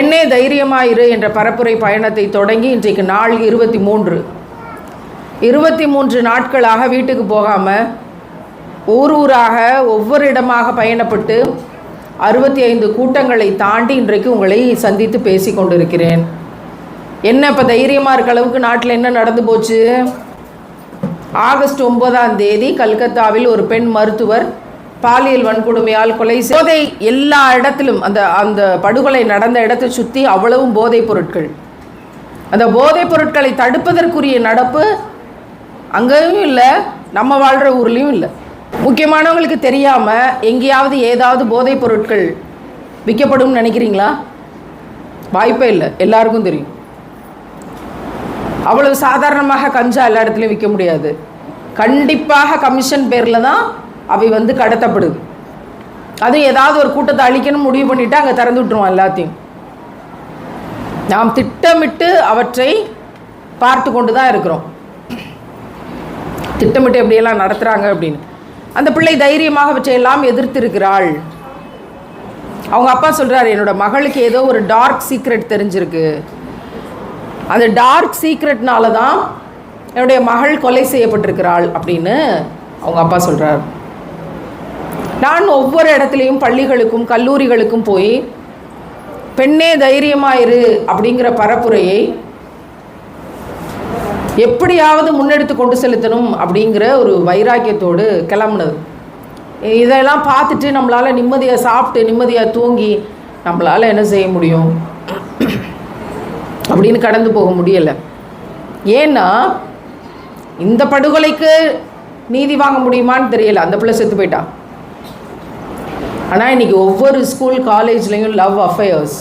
பெண்ணே தைரியமாயிரு என்ற பரப்புரை பயணத்தை தொடங்கி இன்றைக்கு நாள் இருபத்தி மூன்று. இருபத்தி மூன்று நாட்களாக வீட்டுக்கு போகாமல் ஊர் ஊராக ஒவ்வொரு இடமாக பயணப்பட்டு அறுபத்தி ஐந்து கூட்டங்களை தாண்டி இன்றைக்கு உங்களை சந்தித்து பேசி கொண்டிருக்கிறேன். என்ன இப்போ தைரியமாக இருக்க அளவுக்கு நாட்டில் என்ன நடந்து போச்சு? ஆகஸ்ட் ஒன்பதாம் தேதி கல்கத்தாவில் ஒரு பெண் மருத்துவர் பாலியல் வன்கொடுமையால் கொலை போதை எல்லா இடத்திலும் அந்த அந்த படுகொலை நடந்த இடத்தை சுற்றி அவ்வளவும் போதைப் பொருட்கள். அந்த போதைப் பொருட்களை தடுப்பதற்குரிய நடப்பு அங்கேயும் இல்லை நம்ம வாழ்கிற ஊர்லேயும் இல்லை. முக்கியமானவங்களுக்கு தெரியாமல் எங்கேயாவது ஏதாவது போதைப் பொருட்கள் விற்கப்படும்னு நினைக்கிறீங்களா? வாய்ப்பே இல்லை எல்லாருக்கும் தெரியும். அவ்வளவு சாதாரணமாக கஞ்சா எல்லா இடத்துலையும் விற்க முடியாது. கண்டிப்பாக கமிஷன் பேரில் தான் அவை வந்து கடத்தப்படுது. அது ஏதாவது ஒரு கூட்டத்தை அழிக்கணும் முடிவு பண்ணிவிட்டு அங்கே திறந்து விட்டுருவோம் எல்லாத்தையும். நாம் திட்டமிட்டு அவற்றை பார்த்து கொண்டு தான் இருக்கிறோம். திட்டமிட்டு எப்படியெல்லாம் நடத்துகிறாங்க அப்படின்னு. அந்த பிள்ளை தைரியமாக அவற்றையெல்லாம் எதிர்த்திருக்கிறாள். அவங்க அப்பா சொல்கிறாரு என்னோட மகளுக்கு ஏதோ ஒரு டார்க் சீக்ரெட் தெரிஞ்சிருக்கு. அந்த டார்க் சீக்ரெட்னால தான் என்னுடைய மகள் கொலை செய்யப்பட்டிருக்கிறாள் அப்படின்னு அவங்க அப்பா சொல்கிறார் நான் ஒவ்வொரு இடத்துலையும் பள்ளிகளுக்கும் கல்லூரிகளுக்கும் போய் பெண்ணே தைரியமாயிரு அப்படிங்கிற பரப்புரையை எப்படியாவது முன்னெடுத்து கொண்டு செலுத்தணும் அப்படிங்கிற ஒரு வைராக்கியத்தோடு கிளம்புனது. இதெல்லாம் பார்த்துட்டு நம்மளால் நிம்மதியாக சாப்பிட்டு நிம்மதியாக தூங்கி நம்மளால் என்ன செய்ய முடியும்? அப்படின்னு கடந்து போக முடியலை. ஏன்னா இந்த படுகொலைக்கு நீதி வாங்க முடியுமான்னு தெரியல. அந்த பிள்ளை செத்து போயிட்டான் ஆனால் இன்றைக்கி ஒவ்வொரு ஸ்கூல் காலேஜ்லேயும் லவ் அஃபேர்ஸ்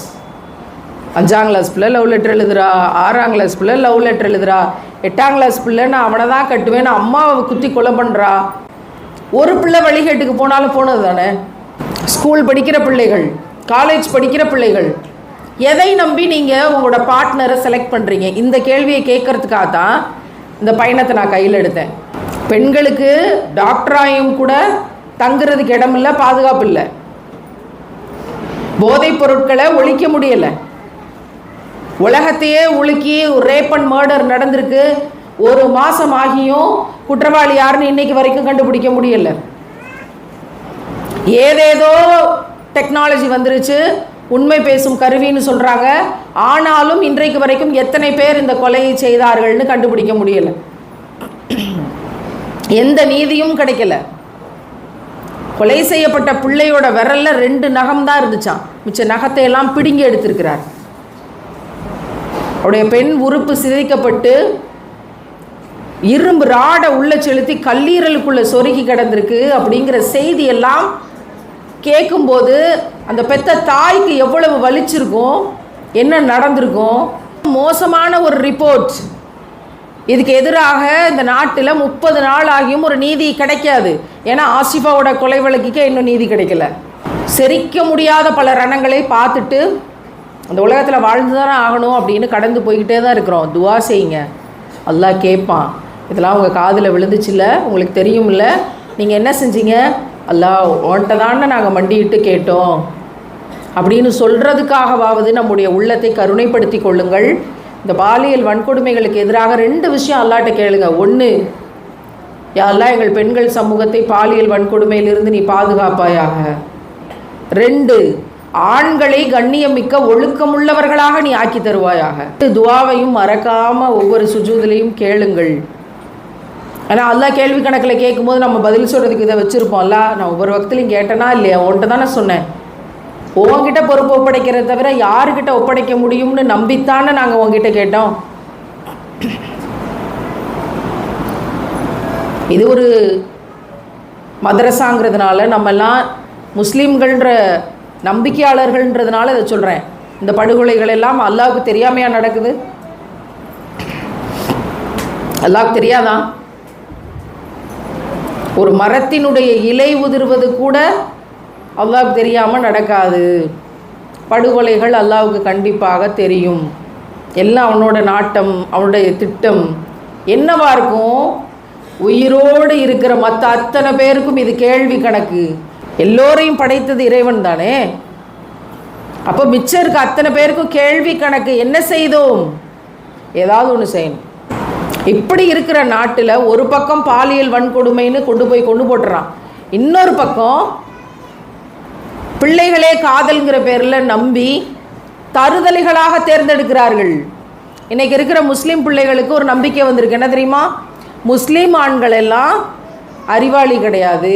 அஞ்சாம் கிளாஸ் பிள்ளை லவ் லெட்டர் எழுதுறா ஆறாம் கிளாஸ் பிள்ளை லவ் லெட்டர் எழுதுறா எட்டாம் கிளாஸ் பிள்ளை நான் அவனை தான் கட்டுவேன் நான் அம்மாவை குத்தி கொலை பண்ணுறா ஒரு பிள்ளை வழிகேட்டுக்கு போனாலும் போனது தானே? ஸ்கூல் படிக்கிற பிள்ளைகள் காலேஜ் படிக்கிற பிள்ளைகள் எதை நம்பி நீங்கள் உங்களோட பார்ட்னரை செலக்ட் பண்ணுறீங்க இந்த கேள்வியை கேட்கறதுக்காக தான் இந்த பயணத்தை நான் கையில் எடுத்தேன். பெண்களுக்கு டாக்டராயும் கூட தங்குறதுக்கு இடம் இல்லை பாதுகாப்பு இல்லை. போதைப் பொருட்களை ஒழிக்க முடியலை. உலகத்தையே உலுக்கி ஒரு ரேப் அண்ட் மர்டர் நடந்திருக்கு. ஒரு மாதம் ஆகியும் குற்றவாளி யாருன்னு இன்னைக்கு வரைக்கும் கண்டுபிடிக்க முடியல. ஏதேதோ டெக்னாலஜி வந்துருச்சு. உண்மை பேசும் கருவின்னு சொல்கிறாங்க ஆனாலும் இன்றைக்கு வரைக்கும் எத்தனை பேர் இந்த கொலையை செய்தார்கள்னு கண்டுபிடிக்க முடியல. எந்த நீதியும் கிடைக்கல. கொலை செய்யப்பட்ட பிள்ளையோட விரல்ல ரெண்டு நகம் தான் இருந்துச்சான் மிச்ச நகத்தை எல்லாம் பிடுங்கி எடுத்திருக்கிறார். அவருடைய பெண் உறுப்பு சிதைக்கப்பட்டு இரும்பு ராடை உள்ள செலுத்தி கல்லீரலுக்குள்ள சொருகி கிடந்திருக்கு அப்படிங்கிற செய்தி எல்லாம் கேட்கும்போது அந்த பெத்த தாய்க்கு எவ்வளவு வலிச்சிருக்கும் என்ன நடந்திருக்கும்? மோசமான ஒரு ரிப்போர்ட். இதுக்கு எதிராக இந்த நாட்டில் முப்பது நாள் ஆகியும் ஒரு நீதி கிடைக்காது. ஏன்னா ஆசிஃபாவோட கொலை வழக்குக்கே இன்னும் நீதி கிடைக்கல. செரிக்க முடியாத பல ரணங்களை பார்த்துட்டு அந்த உலகத்தில் வாழ்ந்து தானே ஆகணும் அப்படின்னு கடந்து போய்கிட்டே தான் இருக்கிறோம். துவா செய்யுங்க. அல்லா கேட்பான் இதெல்லாம் உங்கள் காதில் விழுந்துச்சுல்ல? உங்களுக்கு தெரியும்ல? நீங்கள் என்ன செஞ்சீங்க? அல்லா உன்கிட்ட தானே நாங்கள் மண்டியிட்டு கேட்டோம். அப்படின்னு சொல்கிறதுக்காகவாவது நம்முடைய உள்ளத்தை கருணைப்படுத்தி கொள்ளுங்கள். இந்த பாலியல் வன்கொடுமைகளுக்கு எதிராக ரெண்டு விஷயம் அல்லாட்ட கேளுங்க. ஒன்று யாரெல்லாம் எங்கள் பெண்கள் சமூகத்தை பாலியல் வன்கொடுமையிலிருந்து நீ பாதுகாப்பாயாக. ரெண்டு ஆண்களை கண்ணியமிக்க ஒழுக்கமுள்ளவர்களாக நீ ஆக்கி தருவாயாக. துவாவையும் மறக்காம ஒவ்வொரு சுஜூதிலையும் கேளுங்கள். ஏன்னா அல்லா கேள்வி கணக்கில் கேட்கும்போது நம்ம பதில் சொல்கிறதுக்கு இதை வச்சுருப்போம்ல நான் ஒவ்வொரு வக்திலையும் கேட்டேனா இல்லையா? உன்கிட்ட தானே சொன்னேன். உன்கிட்ட பொறுப்பு ஒப்படைக்கிறத தவிர யாருக்கிட்ட ஒப்படைக்க முடியும்னு நம்பித்தானே நாங்கள் உங்ககிட்ட கேட்டோம். இது ஒரு மதரசாங்கிறதுனால நம்மெல்லாம் முஸ்லீம்கள்ன்ற நம்பிக்கையாளர்கள்ன்றதுனால இதை சொல்கிறேன் இந்த படுகொலைகள் எல்லாம் அல்லாவுக்கு தெரியாமையாக நடக்குது? அல்லாவுக்கு தெரியாதான் ஒரு மரத்தினுடைய இலை உதிர்வது கூட அல்லாவுக்கு தெரியாமல் நடக்காது. படுகொலைகள் அல்லாவுக்கு கண்டிப்பாக தெரியும். எல்லாம் அவனோட நாட்டம் அவனுடைய திட்டம். என்னவா இருக்கும்? உயிரோடு இருக்கிற மற்ற அத்தனை பேருக்கும் இது கேள்வி கணக்கு. எல்லோரையும் படைத்தது இறைவன் தானே? அப்போ மிச்சம் இருக்க அத்தனை பேருக்கும் கேள்வி கணக்கு என்ன செய்தோம்? ஏதாவது ஒன்று செய்யணும். இப்படி இருக்கிற நாட்டில் ஒரு பக்கம் பாலியல் வன்கொடுமைன்னு கொண்டு போய் கொண்டு போட்டுறான். இன்னொரு பக்கம் பிள்ளைகளே காதல்ங்கிற பேரில் நம்பி தருதலைகளாக தேர்ந்தெடுக்கிறார்கள். இன்னைக்கு இருக்கிற முஸ்லீம் பிள்ளைகளுக்கு ஒரு நம்பிக்கை வந்திருக்கு. என்ன தெரியுமா? முஸ்லீம் ஆண்கள் எல்லாம் அறிவாளி கிடையாது.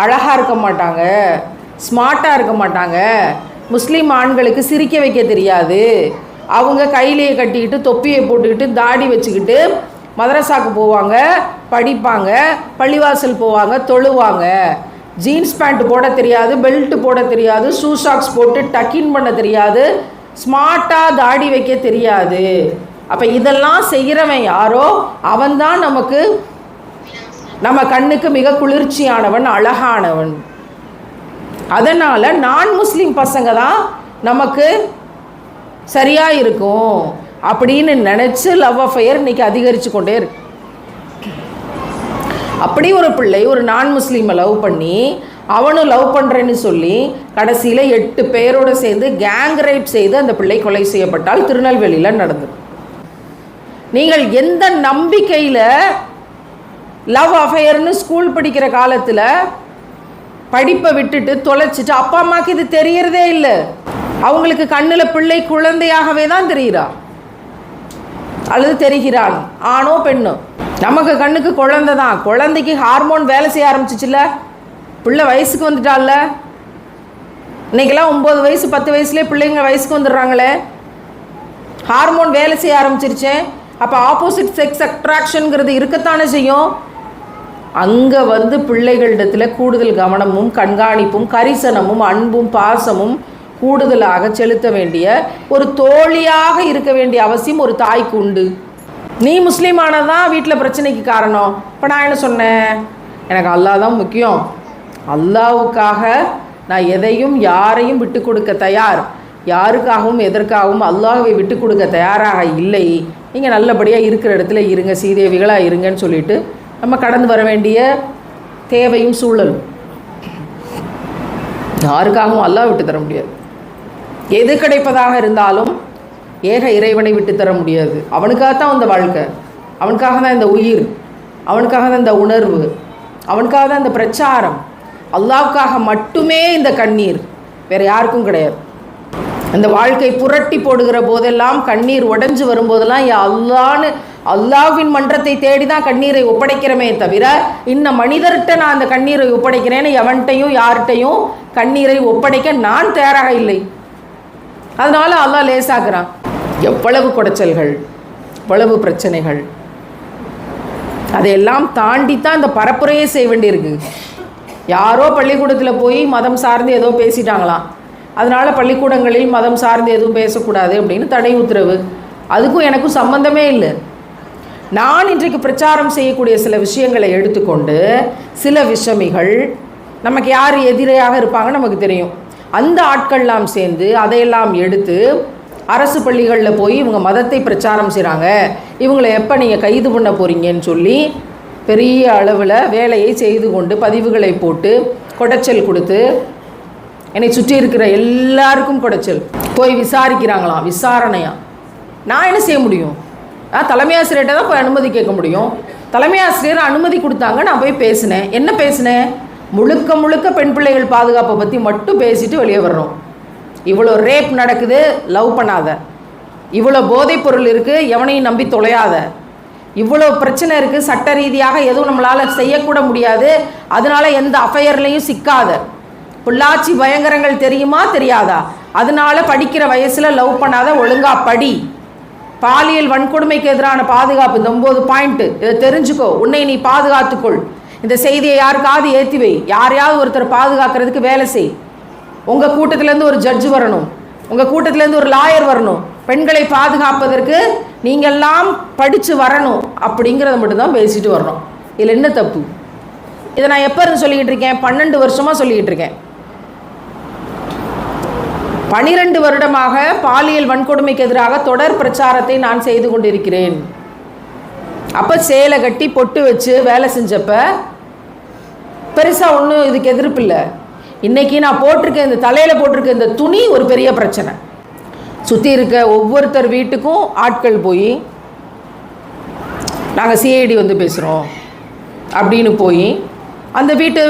அழகாக இருக்க மாட்டாங்க ஸ்மார்ட்டாக இருக்க மாட்டாங்க. முஸ்லீம் ஆண்களுக்கு சிரிக்க வைக்க தெரியாது. அவங்க கையிலேயே கட்டிக்கிட்டு தொப்பியை போட்டுக்கிட்டு தாடி வச்சுக்கிட்டு மதரசாக்கு போவாங்க படிப்பாங்க பள்ளிவாசல் போவாங்க தொழுவாங்க. ஜீன்ஸ் பேண்ட் போட தெரியாது பெல்ட் போட தெரியாது ஷூ சாக்ஸ் போட்டு டக்கின் பண்ண தெரியாது ஸ்மார்ட்டாக தாடி வைக்க தெரியாது. அப்போ இதெல்லாம் செய்கிறவன் யாரோ அவன்தான் நமக்கு நம்ம கண்ணுக்கு மிக குளிர்ச்சியானவன் அழகானவன். அதனால் நான் முஸ்லீம் பசங்க தான் நமக்கு சரியாக இருக்கும் அப்படின்னு நினச்சி லவ் அஃபையர் இன்னைக்கு அதிகரித்து கொண்டே இருக்கு. அப்படி ஒரு பிள்ளை ஒரு நான் முஸ்லீமை லவ் பண்ணி அவனும் லவ் பண்ணுறேன்னு சொல்லி கடைசியில் எட்டு பேரோடு சேர்ந்து கேங் ரேப் செய்து அந்த பிள்ளை கொலை செய்யப்பட்டால் திருநெல்வேலியில் நடந்தது. நீங்கள் எந்த நம்பிக்கையில் லவ் அஃபையர்னு ஸ்கூல் படிக்கிற காலத்தில் படிப்பை விட்டுட்டு தொலைச்சிட்டு அப்பா அம்மாவுக்கு இது தெரியறதே இல்லை. அவங்களுக்கு கண்ணில் பிள்ளை குழந்தையாகவே தான் தெரிகிறா அல்லது தெரிகிறான் ஆணோ பெண்ணோ. நமக்கு கண்ணுக்கு குழந்தை தான். குழந்தைக்கு ஹார்மோன் வேலை செய்ய ஆரம்பிச்சிச்சுல பிள்ளை வயசுக்கு வந்துட்டால இன்னைக்கெல்லாம் ஒம்பது வயசு பத்து வயசுலேயே பிள்ளைங்க வயசுக்கு வந்துடுறாங்களே. ஹார்மோன் வேலை செய்ய ஆரம்பிச்சிருச்சேன் அப்போ ஆப்போசிட் செக்ஸ் அட்ராக்ஷனுங்கிறது இருக்கத்தானே செய்யும்? அங்கே வந்து பிள்ளைகளிடத்தில் கூடுதல் கவனமும் கண்காணிப்பும் கரிசனமும் அன்பும் பாசமும் கூடுதலாக செலுத்த வேண்டிய ஒரு தோழியாக இருக்க வேண்டிய அவசியம் ஒரு தாய்க்கு உண்டு. நீ முஸ்லீமானதான் வீட்டில் பிரச்சனைக்கு காரணம்? இப்போ நான் என்ன சொன்னேன்? எனக்கு அல்லாஹ் தான் முக்கியம். அல்லாவுக்காக நான் எதையும் யாரையும் விட்டு கொடுக்க தயார். யாருக்காகவும் எதற்காகவும் அல்லாஹ்வை விட்டு கொடுக்க தயாராக இல்லை. நீங்கள் நல்லபடியாக இருக்கிற இடத்துல இருங்க சீதேவிகளாக இருங்கன்னு சொல்லிட்டு நம்ம கடந்து வர வேண்டிய தேவையும் சூழலும். யாருக்காகவும் அல்லாஹ் விட்டு தர முடியாது. எது கிடைப்பதாக இருந்தாலும் ஏக இறைவனை விட்டு தர முடியாது. அவனுக்காக தான் அந்த வாழ்க்கை. அவனுக்காக தான் இந்த உயிர். அவனுக்காக தான் இந்த உணர்வு. அவனுக்காக தான் இந்த பிரச்சாரம். அல்லாவுக்காக மட்டுமே இந்த கண்ணீர். வேறு யாருக்கும் கிடையாது. அந்த வாழ்க்கை புரட்டி போடுகிற போதெல்லாம் கண்ணீர் உடஞ்சு வரும்போதெல்லாம் யா அல்லான்னு அல்லாவின் மன்றத்தை தேடி தான் கண்ணீரை ஒப்படைக்கிறமே தவிர இன்ன மனிதர்கிட்ட நான் அந்த கண்ணீரை ஒப்படைக்கிறேன்னு எவன்கிட்டையும் யார்கிட்டையும் கண்ணீரை ஒப்படைக்க நான் தயாராக இல்லை. அதனால அல்லாஹ் லேசாகிறான் எவ்வளவு குடைச்சல்கள் எவ்வளவு பிரச்சனைகள். அதையெல்லாம் தாண்டி தான் இந்த பரப்புரையே செய்ய வேண்டியிருக்கு. யாரோ பள்ளிக்கூடத்தில் போய் மதம் சார்ந்து ஏதோ பேசிட்டாங்களாம். அதனால பள்ளிக்கூடங்களில் மதம் சார்ந்து எதுவும் பேசக்கூடாது அப்படின்னு தடை உத்தரவு. அதுக்கும் எனக்கும் சம்மந்தமே இல்லை. நான் இன்றைக்கு பிரச்சாரம் செய்யக்கூடிய சில விஷயங்களை எடுத்துக்கொண்டு சில விஷமிகள் நமக்கு யார் எதிரையாக இருப்பாங்க நமக்கு தெரியும். அந்த ஆட்கள்லாம் சேர்ந்து அதையெல்லாம் எடுத்து அரசு பள்ளிகளில் போய் இவங்க மதத்தை பிரச்சாரம் செய்கிறாங்க இவங்களை எப்போ நீங்கள் கைது பண்ண போகிறீங்கன்னு சொல்லி பெரிய அளவில் வேலையை செய்து கொண்டு பதிவுகளை போட்டு கொடைச்சல் கொடுத்து என்னை சுற்றி இருக்கிற எல்லாருக்கும் குடைச்சல். போய் விசாரிக்கிறாங்களாம் விசாரணையா? நான் என்ன செய்ய முடியும்? தலைமை ஆசிரியர்கிட்ட தான் போய் அனுமதி கேட்க முடியும். தலைமை ஆசிரியர் அனுமதி கொடுத்தாங்க நான் போய் பேசினேன். என்ன பேசினேன்? முழுக்க முழுக்க பெண் பிள்ளைகள் பாதுகாப்பை பற்றி மட்டும் பேசிட்டு வெளியே வர்றோம். இவ்வளோ ரேப் நடக்குது லவ் பண்ணாத. இவ்வளோ போதைப் பொருள் இருக்குது எவனையும் நம்பி தொலையாத. இவ்வளோ பிரச்சனை இருக்குது சட்ட ரீதியாக எதுவும் நம்மளால் செய்யக்கூட முடியாது. அதனால எந்த அஃபையர்லேயும் சிக்காத. பிள்ளாச்சி பயங்கரங்கள் தெரியுமா? தெரியாதா? அதனால படிக்கிற வயசில் லவ் பண்ணாத ஒழுங்காக படி. பாலியல் வன்கொடுமைக்கு எதிரான பாதுகாப்பு இந்த ஒம்பது பாயிண்ட்டு இதை தெரிஞ்சுக்கோ. உன்னை நீ பாதுகாத்துக்கொள். இந்த செய்தியை யாருக்காவது ஏற்றி வை. யாரையாவது ஒருத்தர் பாதுகாக்கிறதுக்கு வேலை செய். உங்கள் கூட்டத்திலேருந்து ஒரு ஜட்ஜ் வரணும். உங்கள் கூட்டத்திலேருந்து ஒரு லாயர் வரணும். பெண்களை பாதுகாப்பதற்கு நீங்கள்லாம் படித்து வரணும் அப்படிங்கிறத மட்டும்தான் பேசிட்டு வரணும். இதில் என்ன தப்பு? இதை நான் எப்போ இருந்து சொல்லிக்கிட்டு இருக்கேன்? பன்னெண்டு வருஷமாக சொல்லிக்கிட்டு இருக்கேன். பனிரெண்டு வருடமாக பாலியல் வன்கொடுமைக்கு எதிராக தொடர் பிரச்சாரத்தை நான் செய்து கொண்டிருக்கிறேன். அப்போ சேலை கட்டி பொட்டு வச்சு வேலை செஞ்சப்ப பெருசாக ஒன்றும் இதுக்கு எதிர்ப்பு இல்லை. இன்றைக்கி நான் போட்டிருக்க இந்த தலையில் போட்டிருக்க இந்த துணி ஒரு பெரிய பிரச்சனை. சுற்றி இருக்க ஒவ்வொருத்தர் வீட்டுக்கும் ஆட்கள் போய் நாங்கள் சிஐடி வந்து பேசுகிறோம் அப்படின்னு போய் அந்த வீட்டு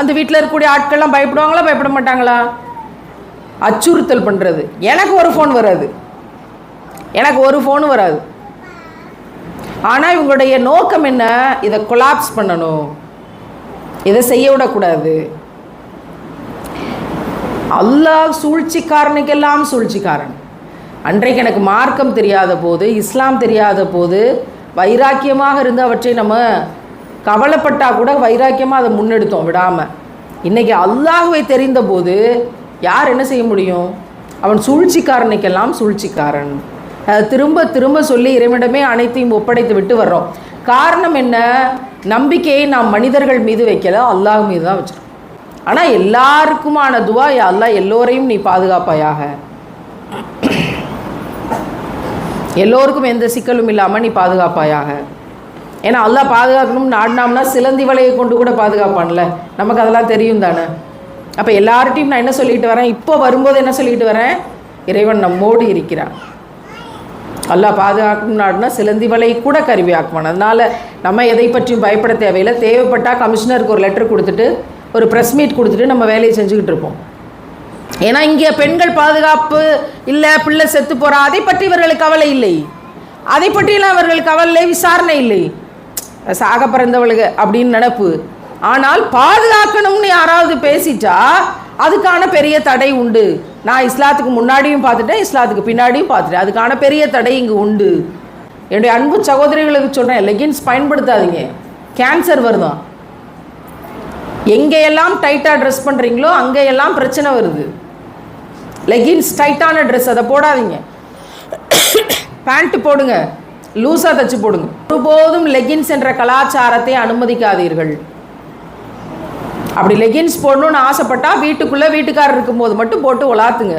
அந்த வீட்டில் இருக்கக்கூடிய ஆட்கள்லாம் பயப்படுவாங்களா பயப்பட மாட்டாங்களா? அச்சுறுத்தல் பண்ணுறது எனக்கு ஒரு ஃபோன் வராது. எனக்கு ஒரு ஃபோனும் வராது. ஆனால் இவங்களுடைய நோக்கம் என்ன? இதை கொலாப்ஸ் பண்ணணும். இதை செய்ய விடக்கூடாது. அல்லாஹ் சூழ்ச்சிக்காரனுக்கெல்லாம் சூழ்ச்சிக்காரன். அன்றைக்கு எனக்கு மார்க்கம் தெரியாத போது இஸ்லாம் தெரியாத போது வைராக்கியமாக இருந்து அவற்றை நம்ம கவலைப்பட்டால் கூட வைராக்கியமாக அதை முன்னெடுத்தோம் விடாமல் இன்றைக்கி அல்லாஹுவை தெரிந்த போது யார் என்ன செய்ய முடியும்? அவன் சூழ்ச்சிக்காரனுக்கெல்லாம் சூழ்ச்சிக்காரன். அதை திரும்ப திரும்ப சொல்லி இறைவனிடமே அனைத்தையும் ஒப்படைத்து விட்டு வர்றோம். காரணம் என்ன? நம்பிக்கையை நாம் மனிதர்கள் மீது வைக்கல அல்லாஹ் மீது தான் வச்சிருக்கோம். ஆனால் எல்லாருக்குமான துவா அல்லாஹ் எல்லோரையும் நீ பாதுகாப்பாயாக. எல்லோருக்கும் எந்த சிக்கலும் இல்லாமல் நீ பாதுகாப்பாயாக. ஏன்னா அல்லாஹ் பாதுகாக்கணும்னு நாடினாம்னா சிலந்தி வலையை கொண்டு கூட பாதுகாப்பான்ல. நமக்கு அதெல்லாம் தெரியும் தானே? அப்போ எல்லார்ட்டையும் நான் என்ன சொல்லிட்டு வரேன்? இப்போ வரும்போது என்ன சொல்லிட்டு வரேன்? இறைவன் நம்மோடு இருக்கிறான் அல்லாஹ் பாதுகாக்கணும்னா நாடுனா சிலந்தி வலை கூட கருவியாக்குவான் அதனால் நம்ம எதை பற்றியும் பயப்பட தேவையில்லை. தேவைப்பட்டால் கமிஷனருக்கு ஒரு லெட்டர் கொடுத்துட்டு ஒரு ப்ரெஸ் மீட் கொடுத்துட்டு நம்ம வேலையை செஞ்சுக்கிட்டு இருப்போம். ஏன்னா இங்கே பெண்கள் பாதுகாப்பு இல்லை பிள்ளை செத்து போகிறா அதை பற்றி இவர்களுக்கு கவலை இல்லை. அதை பற்றியெல்லாம் அவர்கள் கவலை விசாரணை இல்லை. சாக பிறந்தவளுக அப்படின்னு நினப்பு. ஆனால் பாதுகாக்கணும்னு யாராவது பேசிட்டா அதுக்கான பெரிய தடை உண்டு. நான் இஸ்லாத்துக்கு முன்னாடியும் பார்த்துட்டேன் இஸ்லாத்துக்கு பின்னாடியும் பார்த்துட்டேன். அதுக்கான பெரிய தடை இங்கே உண்டு. என்னுடைய அன்பு சகோதரிகளுக்கு சொல்கிறேன் லெகின்ஸ் பயன்படுத்தாதீங்க. கேன்சர் வருதான் எங்கேயெல்லாம் டைட்டாக ட்ரெஸ் பண்ணுறீங்களோ அங்கேயெல்லாம் பிரச்சனை வருது. லெகின்ஸ் டைட்டான ட்ரெஸ் அதை போடாதீங்க. பேண்ட்டு போடுங்க. லூஸாக தைச்சு போடுங்க. ஒருபோதும் லெகின்ஸ் என்ற கலாச்சாரத்தை அனுமதிக்காதீர்கள். அப்படி லெகின்ஸ் போடணும்னு ஆசைப்பட்டா வீட்டுக்குள்ளே வீட்டுக்காரர் இருக்கும்போது மட்டும் போட்டு உலாத்துங்க.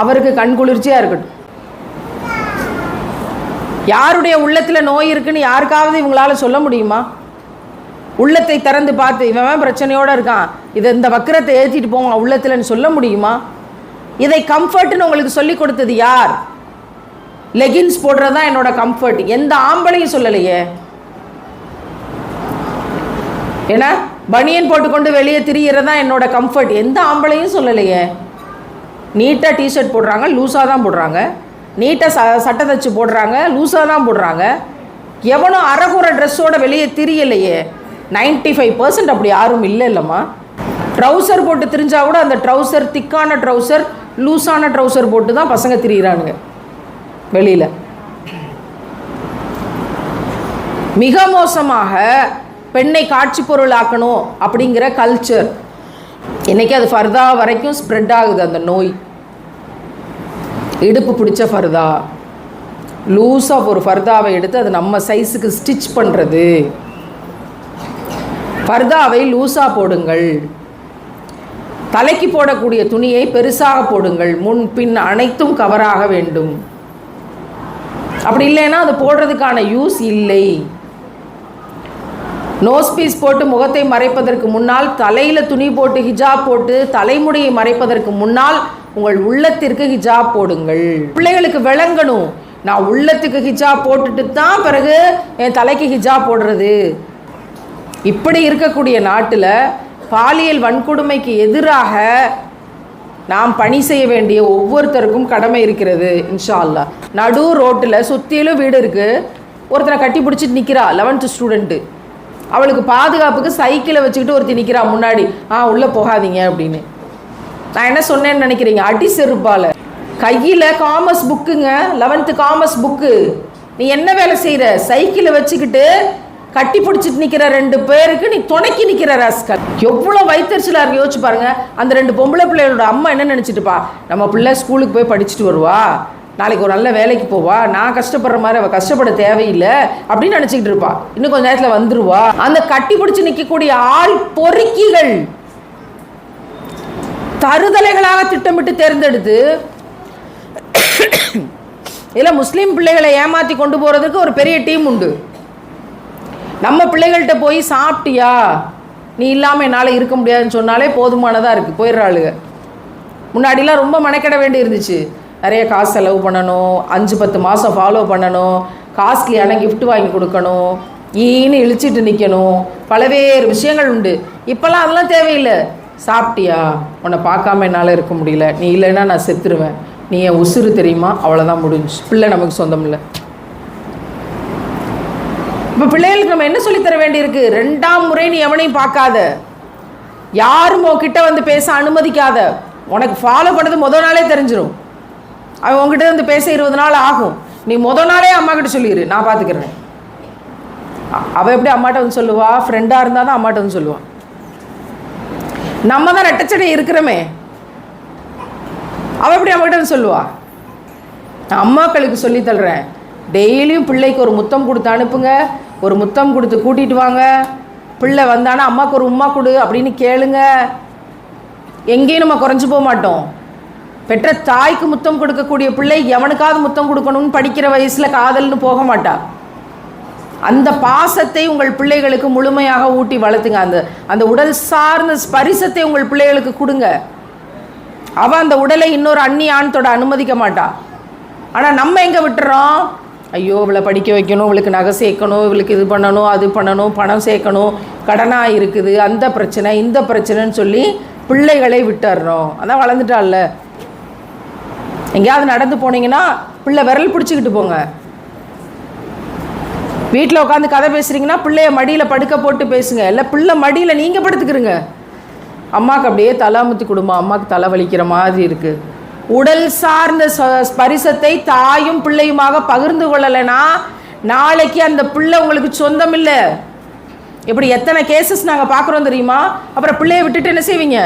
அவருக்கு கண் குளிர்ச்சியாக இருக்கட்டும். யாருடைய உள்ளத்தில் நோய் இருக்குன்னு யாருக்காவது இவங்களால சொல்ல முடியுமா? உள்ளத்தை திறந்து பார்த்து இவன் பிரச்சனையோடு இருக்கான்? இதை இந்த வக்கரத்தை ஏற்றிட்டு போவான் உள்ளத்தில்னு சொல்ல முடியுமா? இதை கம்ஃபர்ட்னு உங்களுக்கு சொல்லி கொடுத்தது யார்? லெகின்ஸ் போடுறது தான் என்னோட கம்ஃபர்ட் எந்த ஆம்பளையும் சொல்லலையே. ஏன்னா பனியன் போட்டுக்கொண்டு வெளியே திரியிறது என்னோட கம்ஃபர்ட் எந்த ஆம்பளையும் சொல்லலையே. நீட்டாக டிஷர்ட் போடுறாங்க லூஸாக தான் போடுறாங்க. நீட்டாக ச சட்டை தச்சு போடுறாங்க லூஸாக தான் போடுறாங்க. எவனும் அறகுற ட்ரெஸ்ஸோட வெளியே திரியலையே. நைன்டி ஃபைவ் பர்சன்ட் அப்படி யாரும் இல்லை இல்லைம்மா. ட்ரௌசர் போட்டு திரிஞ்சா கூட அந்த ட்ரௌசர் திக்கான ட்ரௌசர் லூஸான ட்ரௌசர் போட்டு தான் பசங்க திரியிறானுங்க. வெளியில். மிக மோசமாக பெண்ணை காட்சி பொருளாக்கணும் அப்படிங்கிற கல்ச்சர் இன்றைக்கி அது ஃபர்தா வரைக்கும் ஸ்ப்ரெட் ஆகுது அந்த நோய். இடுப்பு பிடிச்ச ஃபர்தா. லூஸாக ஒரு ஃபர்தாவை எடுத்து அது நம்ம சைஸுக்கு ஸ்டிச் பண்ணுறது ஃபர்தாவை லூஸாக போடுங்கள். தலைக்கு போடக்கூடிய துணியை பெருசாக போடுங்கள். முன் பின் அனைத்தும் கவராக வேண்டும். அப்படி இல்லைன்னா அது போடுறதுக்கான யூஸ் இல்லை. நோஸ் பீஸ் போட்டு முகத்தை மறைப்பதற்கு முன்னால் தலையில் துணி போட்டு ஹிஜாப் போட்டு தலைமுடியை மறைப்பதற்கு முன்னால் உங்கள் உள்ளத்திற்கு ஹிஜாப் போடுங்கள். பிள்ளைகளுக்கு விளங்கணும். நான் உள்ளத்துக்கு ஹிஜாப் போட்டுட்டு தான் பிறகு என் தலைக்கு ஹிஜாப் போடுறது. இப்படி இருக்கக்கூடிய நாட்டில் பாலியல் வன்கொடுமைக்கு எதிராக நாம் பணி செய்ய வேண்டிய ஒவ்வொருத்தருக்கும் கடமை இருக்கிறது இன்ஷா அல்லாஹ் நடு ரோட்டில் சுற்றிலும் வீடு இருக்குது ஒருத்தரை கட்டி பிடிச்சிட்டு நிற்கிறா லெவன்த்து ஸ்டூடெண்ட்டு அவளுக்கு பாதுகாப்புக்கு சைக்கிளை வச்சுக்கிட்டு ஒருத்தி நிற்கிறா முன்னாடி. ஆ உள்ளே போகாதீங்க அப்படின்னு. நான் என்ன சொன்னேன்னு நினைக்கிறீங்க? அடி செருப்பால். கையில் காமர்ஸ் புக்குங்க லெவன்த்து காமர்ஸ் புக்கு நீ என்ன வேலை செய்கிற சைக்கிளை வச்சுக்கிட்டு கட்டி பிடிச்சிட்டு நிற்கிற ரெண்டு பேருக்கு நீ துணைக்கி நிற்கிற ராஸ்கல் எவ்வளோ வயிற்றுச்சலாக இருக்கு யோசிச்சு பாருங்க. அந்த ரெண்டு பொம்பளை பிள்ளைகளோட அம்மா என்ன நினச்சிட்டுப்பா? நம்ம பிள்ளை ஸ்கூலுக்கு போய் படிச்சுட்டு வருவா. நாளைக்கு ஒரு நல்ல வேலைக்கு போவா. நான் கஷ்டப்படுற மாதிரி அவள் கஷ்டப்பட தேவையில்லை அப்படின்னு நினச்சிக்கிட்டு இருப்பா. இன்னும் கொஞ்ச நேரத்தில் வந்துருவா. அந்த கட்டி பிடிச்சி நிற்கக்கூடிய ஆள் பொறுக்கிகள் தருதலைகளாக திட்டமிட்டு தேர்ந்தெடுத்து இதில் முஸ்லீம் பிள்ளைகளை ஏமாற்றி கொண்டு போகிறதுக்கு ஒரு பெரிய டீம் உண்டு. நம்ம பிள்ளைகள்கிட்ட போய் சாப்பிட்டியா? நீ இல்லாமல் என்னால் இருக்க முடியாதுன்னு சொன்னாலே போதுமானதாக இருக்குது போயிடுறாளுங்க முன்னாடிலாம் ரொம்ப மெனக்கெட வேண்டி இருந்துச்சு நிறைய காசு செலவு பண்ணணும் அஞ்சு பத்து மாதம் ஃபாலோ பண்ணணும் காஸ்ட்லியான கிஃப்ட் வாங்கி கொடுக்கணும் ஈன்னு இழிச்சிட்டு நிற்கணும் பலவேறு விஷயங்கள் உண்டு. இப்போல்லாம் அதெல்லாம் தேவையில்லை. சாப்பிட்டியா? உன்னை பார்க்காம என்னால் இருக்க முடியல. நீ இல்லைன்னா நான் செத்துருவேன். நீ என் உசுறு தெரியுமா? அவ்வளோதான் முடிஞ்சு பிள்ளை நமக்கு சொந்தம் இல்லை. இப்போ பிள்ளைகளுக்கு நம்ம என்ன சொல்லித்தர வேண்டியிருக்கு? ரெண்டாம் முறை நீ எவனையும் பார்க்காத. யாரும் உன்கிட்ட வந்து பேச அனுமதிக்காத. உனக்கு ஃபாலோ பண்ணது முதல் நாளே தெரிஞ்சிடும் அவன் உங்ககிட்ட வந்து பேச இருபது நாள் ஆகும். நீ முத நாளே அம்மா கிட்ட சொல்லிடு நான் பார்த்துக்கிறேன் அவ எப்படி அம்மாட்ட வந்து சொல்லுவா? ஃப்ரெண்டாக இருந்தால் தான் அம்மாட்ட வந்து சொல்லுவான் நம்ம தான் ரெட்டச்சடை இருக்கிறோமே. அவ எப்படி அம்மாகிட்ட வந்து சொல்லுவா? நான் அம்மாக்களுக்கு சொல்லி தள்ளுறேன். டெய்லியும் பிள்ளைக்கு ஒரு முத்தம் கொடுத்து அனுப்புங்க. ஒரு முத்தம் கொடுத்து கூட்டிட்டு வாங்க. பிள்ளை வந்தானா அம்மாவுக்கு ஒரு உம்மா கொடு அப்படின்னு கேளுங்க. எங்கேயும் நம்ம குறைஞ்சு போக மாட்டோம். பெற்ற தாய்க்கு முத்தம் கொடுக்கக்கூடிய பிள்ளை எவனுக்காவது முத்தம் கொடுக்கணும்னு படிக்கிற வயசில் காதல்னு போக மாட்டா. அந்த பாசத்தை உங்கள் பிள்ளைகளுக்கு முழுமையாக ஊட்டி வளர்த்துங்க. அந்த அந்த உடல் சார்ந்த ஸ்பரிசத்தை உங்கள் பிள்ளைகளுக்கு கொடுங்க. அவ அந்த உடலை இன்னொரு அந்நிய ஆண்தோட அனுமதிக்க மாட்டா. ஆனால் நம்ம எங்கே விட்டுறோம்? ஐயோ இவளை படிக்க வைக்கணும் இவளுக்கு நகை சேர்க்கணும் இவளுக்கு இது பண்ணணும் அது பண்ணணும் பணம் சேர்க்கணும் கடனாக இருக்குது அந்த பிரச்சனை இந்த பிரச்சனைன்னு சொல்லி பிள்ளைகளை விட்டுறோம் அதான் வளர்ந்துட்டாள்ல. எங்கேயாவது நடந்து போனீங்கன்னா பிள்ளை விரல் பிடிச்சிக்கிட்டு போங்க. வீட்டில் உட்காந்து கதை பேசுகிறீங்கன்னா பிள்ளைய மடியில் படுக்க போட்டு பேசுங்க. இல்லை பிள்ளை மடியில் நீங்கள் படுத்துக்கிறங்க அம்மாவுக்கு அப்படியே தலாமுத்தி கொடுமா. அம்மாவுக்கு தலை வலிக்கிற மாதிரி இருக்குது உடல் சார்ந்த ச- ஸ்பரிசத்தை தாயும் பிள்ளையுமாக பகிர்ந்து கொள்ளலைன்னா நாளைக்கு அந்த பிள்ளை உங்களுக்கு சொந்தம் இல்லை இப்படி எத்தனை கேசஸ் நாங்கள் பார்க்குறோம் தெரியுமா? அப்புறம் பிள்ளைய விட்டுட்டு என்ன செய்வீங்க?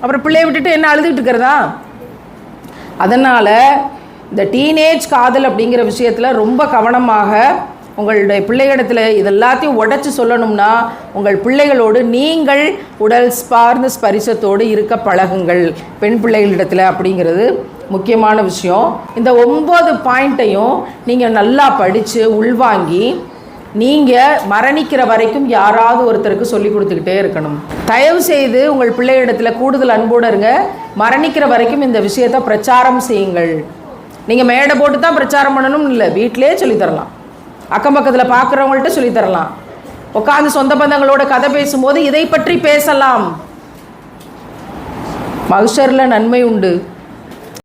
அப்புறம் பிள்ளைய விட்டுட்டு என்ன அழுதுகிட்டு இருக்கிறதா? அதனால் இந்த டீனேஜ் காதல் அப்படிங்கிற விஷயத்தில் ரொம்ப கவனமாக உங்களுடைய பிள்ளைகளிடத்தில் இது எல்லாத்தையும் சொல்லணும்னா உங்கள் பிள்ளைகளோடு நீங்கள் உடல் சார்ந்த ஸ்பரிசத்தோடு இருக்க பழகுங்கள். பெண் பிள்ளைகளிடத்தில் அப்படிங்கிறது முக்கியமான விஷயம். இந்த ஒம்பது பாயிண்ட்டையும் நீங்கள் நல்லா படித்து உள்வாங்கி நீங்கள் மரணிக்கிற வரைக்கும் யாராவது ஒருத்தருக்கு சொல்லி கொடுத்துக்கிட்டே இருக்கணும். தயவு செய்து உங்கள் பிள்ளையிடத்தில் கூடுதல் அன்போடு இருங்க. மரணிக்கிற வரைக்கும் இந்த விஷயத்தை பிரச்சாரம் செய்யுங்கள். நீங்கள் மேடை போட்டு தான் பிரச்சாரம் பண்ணணும்னு இல்லை வீட்டிலே சொல்லித்தரலாம். அக்கம் பக்கத்தில் பார்க்குறவங்கள்ட்ட சொல்லித்தரலாம். உட்காந்து சொந்த பந்தங்களோட கதை பேசும்போது இதை பற்றி பேசலாம். மகுஷரில் நன்மை உண்டு.